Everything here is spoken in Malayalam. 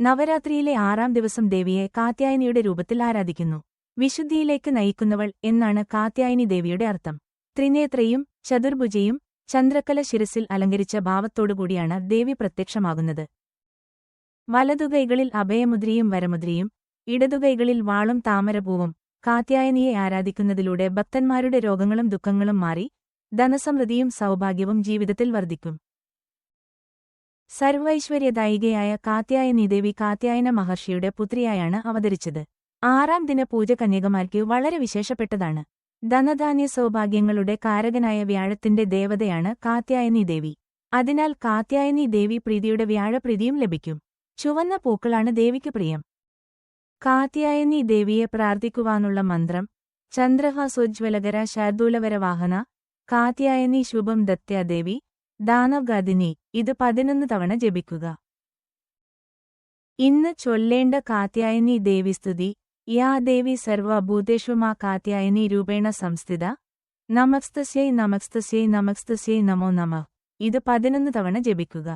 നവരാത്രിയിലെ ആറാം ദിവസം ദേവിയെ കാത്യായനിയുടെ രൂപത്തിൽ ആരാധിക്കുന്നു. വിശുദ്ധിയിലേക്ക് നയിക്കുന്നവൾ എന്നാണ് കാത്യായനി ദേവിയുടെ അർത്ഥം. ത്രിനേത്രയും ചതുർഭുജയും ചന്ദ്രക്കല ശിരസിൽ അലങ്കരിച്ച ഭാവത്തോടുകൂടിയാണ് ദേവി പ്രത്യക്ഷമാകുന്നത്. വലതുകൈകളിൽ അഭയമുദ്രയും വരമുദ്രയും ഇടതുകൈകളിൽ വാളും താമരപൂവും കാത്യായനിയെ ആരാധിക്കുന്നതിലൂടെ ഭക്തന്മാരുടെ രോഗങ്ങളും ദുഃഖങ്ങളും മാറി ധനസമൃദ്ധിയും സൗഭാഗ്യവും ജീവിതത്തിൽ വർദ്ധിക്കും. സർവൈശ്വര്യദായികയായ കാത്യായനി ദേവി കാത്യായന മഹർഷിയുടെ പുത്രിയായാണ് അവതരിച്ചത്. ആറാം ദിന പൂജ കന്യകമാർക്ക് വളരെ വിശേഷപ്പെട്ടതാണ്. ധനധാന്യ സൗഭാഗ്യങ്ങളുടെ കാരകനായ വ്യാഴത്തിന്റെ ദേവതയാണ് കാത്യായനി ദേവി അതിനാൽ കാത്യായനി ദേവി പ്രീതിയുടെ വ്യാഴപ്രീതിയും ലഭിക്കും. ചുവന്ന പൂക്കളാണ് ദേവിക്ക് പ്രിയം. കാത്യായനി ദേവിയെ പ്രാർത്ഥിക്കുവാനുള്ള മന്ത്രം ചന്ദ്രഹാസോജ്വലകര ശാർദൂലവരവാഹന കാത്യായനി ശുഭം ദത്യാദേവി ദാനവഗാദിനി ഇത് പതിനൊന്ന് തവണ ജപിക്കുക. ഇന്ന് ചൊല്ലേണ്ട കാത്യായനി ദേവിസ്തുതി യാ ദേവി സർവഭൂതേഷ്വമാ കാത്യായനി രൂപേണ സംസ്ഥിത. നമസ്തസ്യൈ നമസ്തസ്യൈ നമസ്തസ്യൈ നമോ നമ. ഇത് പതിനൊന്ന് തവണ ജപിക്കുക.